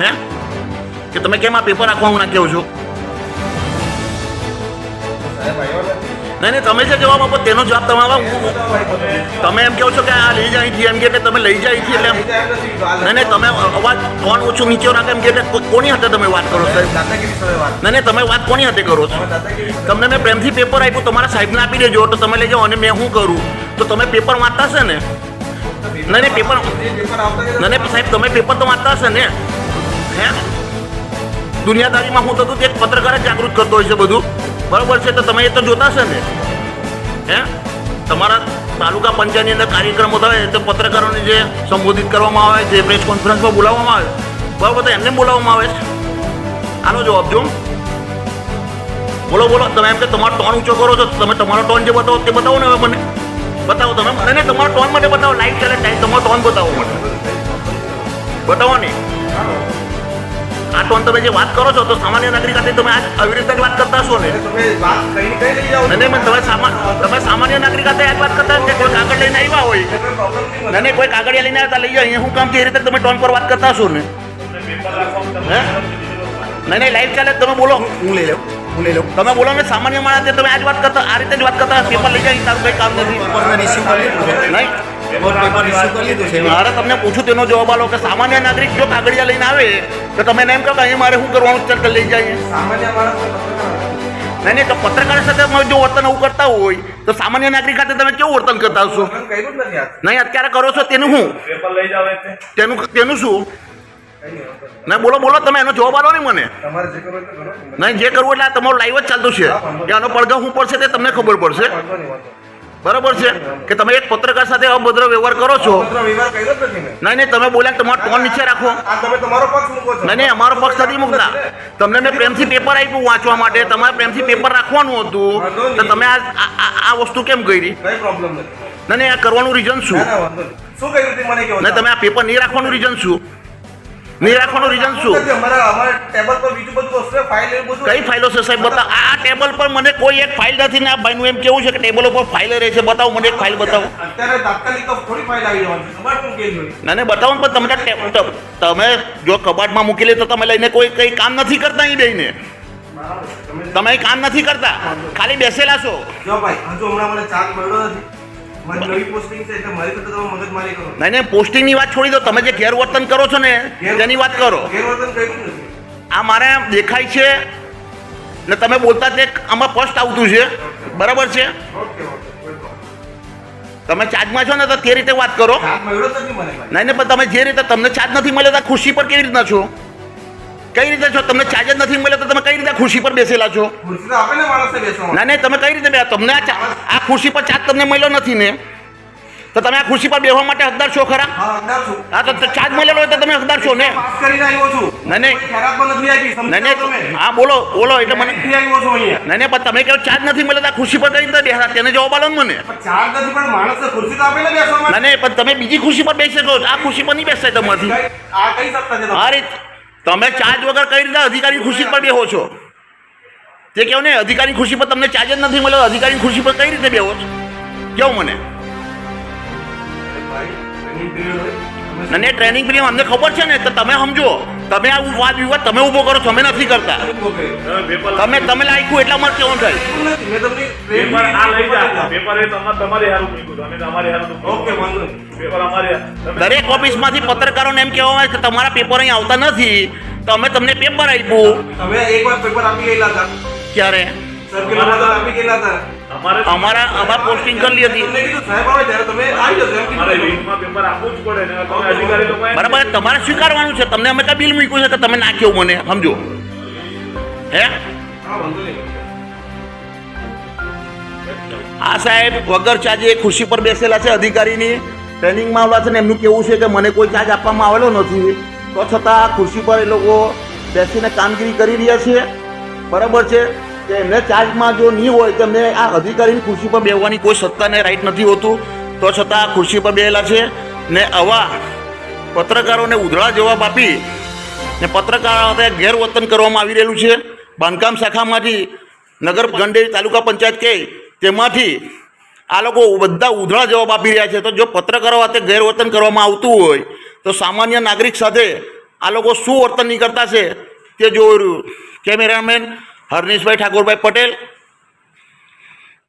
હે? કે તમે કેમ આ પેપર આખવા હું ના કહો છો? નહીં નહીં, તમે જે જવાબ આપો તેનો જવાબ તમારો. હું- તમે એમ કહો છો કે આ લઈ જાય એમ કે એટલે તમે લઈ જાય છે, એટલે નહીં નહીં, તમે અવાજ કોણ ઓછું નીચે રાખે એમ કે એટલે કોની હાથે તમે વાત કરો સાહેબ નહીં નહીં, તમે વાત કોની હાથે કરો છો? તમને મેં પ્રેમથી પેપર આપ્યું, તમારા સાહેબને આપી દેજો, તો તમે લઈ જાઓ અને મેં શું કરું? તો તમે પેપર વાંચતા હશે ને? નહીં નહીં પેપર નહીં સાહેબ, તમે પેપર તો વાંચતા હશે ને? હે? દુનિયાદારીમાં હું થતું તે એક પત્રકાર જાગૃત કરતો હોય છે બધું. બરોબર છે, તો તમે એ તો જોતા હશે ને? હે? તમારા તાલુકા પંચાયતની અંદર કાર્યક્રમો થાય તો પત્રકારોને જે સંબોધિત કરવામાં આવે, જે પ્રેસ કોન્ફરન્સમાં બોલાવવામાં આવે, બરાબર, તો એમને બોલાવવામાં આવે છે. આનો જવાબ જો બોલો બોલો, તમે એમ કે તમારો ટોન ઊંચો કરો છો તમે તમારો ટોન જે બતાવો તે બતાવો ને હવે મને. બતાવો તમે. મને ને, તમારો ટોન મને બતાવો. લાઈટ ચાલે ટાઈમ, તમારો ટોન બતાવો મને. બતાવો ને. આ તો તમે જે વાત કરો છો તો સામાન્ય નાગરિક સાથે તમે આજ આવી રીતે વાત કરતા હશો ને? તમે વાત કઈ કઈ લઈ જાઓ નહીં તમે સામાન્ય તમે સામાન્ય નાગરિક સાથે આજ વાત કરતા કે કોઈ કાગળ લઈને આવ્યા હોય? ના નહીં કોઈ કાગળિયા લઈને આવતા લઈ જાઓ અહીંયા હું કામ કે એ રીતે તમે ટોન પર વાત કરતા હશો ને? હે? નહીં નહીં લાઈવ ચાલે તમે બોલો. હું લઈ લઉં હું લઈ લઉં. તમે બોલો ને સામાન્ય માણસ તમે આજ વાત કરતા આ રીતે જ વાત કરતા પેપર લઈ જાય તારું કંઈ કામ નથી. છે. નહીં? મારે તમને પૂછું તેનો જવાબ આલો કે સામાન્ય નાગરિક જો કાગળિયા લઈને આવે તો તમે એને એમ કહો કે અહીં મારે શું કરવાનું છે? લઈ જાય. નહીં નહીં તો પત્રકાર સાથે જો વર્તન આવું કરતા હોય તો સામાન્ય નાગરિક સાથે તમે કેવું વર્તન કરતા હશો? નહીં અત્યારે કરો છો તેનું શું? પેપર લઈ જાવ એટલે તેનું તેનું શું? નહીં ના બોલો બોલો તમે એનો જવાબ આલો ને મને. નહીં જે કરવું એટલે તમારું લાઈવ જ ચાલતું છે. કે આનો પડઘા શું પડશે તે તમને ખબર પડશે. બરાબર છે? કે તમે એક પત્રકાર સાથે અભદ્ર વ્યવહાર કરો છો? નહીં નહીં તમે બોલ્યા તમારો ટોન નીચે રાખો. નહીં નહીં અમારો પક્ષ નથી મૂકતા. તમને મેં પ્રેમથી પેપર આપ્યું વાંચવા માટે. તમારે પ્રેમથી પેપર રાખવાનું હતું. તો તમે આ આ- વસ્તુ કેમ કરી? નહીં નહીં આ કરવાનું રીઝન શું? શું તમે આ પેપર નહીં રાખવાનું રીઝન શું? નહીં રાખવાનું રીઝન શું? કઈ ફાઇલો છે સાહેબ? બતાવો આ ટેબલ પર મને કોઈ એક ફાઇલ નથી ને આ ભાઈનું એમ કેવું છે કે ટેબલ ઉપર ફાઇલ રહે છે? બતાવો મને એક ફાઇલ બતાવો. ના નહીં બતાવો ને પણ તમને તમે જો કબાટમાં મૂકેલી તો તમે લઈને કોઈ કંઈ કામ નથી કરતા અહીં બેને તમે કામ નથી કરતા. ખાલી બેસેલા છો. જો ભાઈ હજુ હમણાં મને ચાર્જ મળ્યો નથી. નહીં નહીં પોસ્ટિંગની વાત છોડી દો. તમે જે ગેરવર્તન કરો છો ને તેની વાત કરો. આ મારે દેખાય છે. ને તમે બોલતા તે આમાં ફર્સ્ટ આવતું છે. બરાબર છે. તમે ચાર્જમાં છો ને તો તે રીતે વાત કરો. નહીં નહીં પણ તમે જે રીતે તમને ચાર્જ નથી મળ્યો તો ખુશી પર કેવી રીતના છો? કઈ રીતે છો? તમને ચાર્જ જ નથી મળ્યો તો તમે કઈ રીતે ખુરશી પર બેસેલા છો? ને નહીં તમે કઈ રીતે બે તમને આ ખુશી ખુરશી પર ચાર્જ તમને મળ્યો નથી ને? તો તમે આ ખુરશી પર બેસવા માટે હકદાર છો ખરા? હા તો ચાર્જ મળેલો હોય તો તમે હકદાર છો ને? નહીં, હા બોલો બોલો એટલે મને નહીં નહીં પણ તમે કહો ચાર્જ નથી મળ્યો તો આ ખુરશી પર કઈ રીતે બેસા? તેને જવાબ આલો મને. ને નહીં પણ તમે બીજી ખુરશી પર બેસી શકો. છો. આ ખુરશી પર નહીં બેસાય છે આ રીત તમે ચાર્જ વગર કઈ રીતે અધિકારી ખુરશી પર બેહો છો? તે કહો ને અધિકારી ખુરશી પર તમને ચાર્જ જ નથી મળ્યો અધિકારી ખુરશી પર કઈ રીતે બેહો છો? કેવું મને. અને ટ્રેનિંગ પીરિયડ અમને ખબર છે ને તો તમે સમજો. તમે આવું વાદ વિવાદ તમે ઊભો કરો છો અમે નથી કરતા? તમે તમે લાયકું એટલા માટે કેવું થાય? પેપર આ લઈ જા પેપર એ તમારે હારું મૂક્યું અમે તમારી હારું ઓકે વાંધો પેપર અમારી દરેક ઓફિસમાંથી પત્રકારોને એમ કહેવામાં આવે કે તમારા પેપર અહીં આવતા નથી તો અમે તમને પેપર આપ્યું. તમે એક વાર પેપર આપી ગયેલા હતા. ક્યારે? સર્ક્યુલર આપી ગયેલા હતા? અમારે અમારા પોસ્ટિંગ કરી હતી. બરાબર તમારે સ્વીકારવાનું છે. તમને અમે કઈ બિલ મૂક્યું છે કે તમે નાખ્યો મને સમજો. હે? આ સાહેબ વગર ચાર્જે ખુરશી પર બેસેલા છે અધિકારીની. ટ્રેનિંગમાં આવેલા છે ને એમનું કેવું છે કે મને કોઈ ચાર્જ આપવામાં આવેલો નથી. તો છતાં ખુરશી પર એ લોકો બેસીને કામગીરી કરી રહ્યા છે. બરાબર છે? કે એમને ચાર્જમાં જો નહીં હોય તો મેં આ અધિકારીની ખુરશી પર બેસવાની કોઈ સત્તા ને રાઈટ નથી હોતું. તો છતાં આ ખુરશી પર બેહેલા છે ને આવા પત્રકારોને ઉધળા જવાબ આપી ને પત્રકારો ગેરવર્તન કરવામાં આવી રહેલું છે. બાંધકામ શાખામાંથી નગર ગંડેરી તાલુકા પંચાયત કહે તેમાંથી આ લોકો બધા ઉધળા જવાબ આપી રહ્યા છે. તો જો પત્રકારો સાથે ગેરવર્તન કરવામાં આવતું હોય તો સામાન્ય નાગરિક સાથે આ લોકો શું વર્તન નહીં કરતા છે તે રહ્યું કેમેરામેન હરનીશભાઈ ઠાકોરભાઈ પટેલ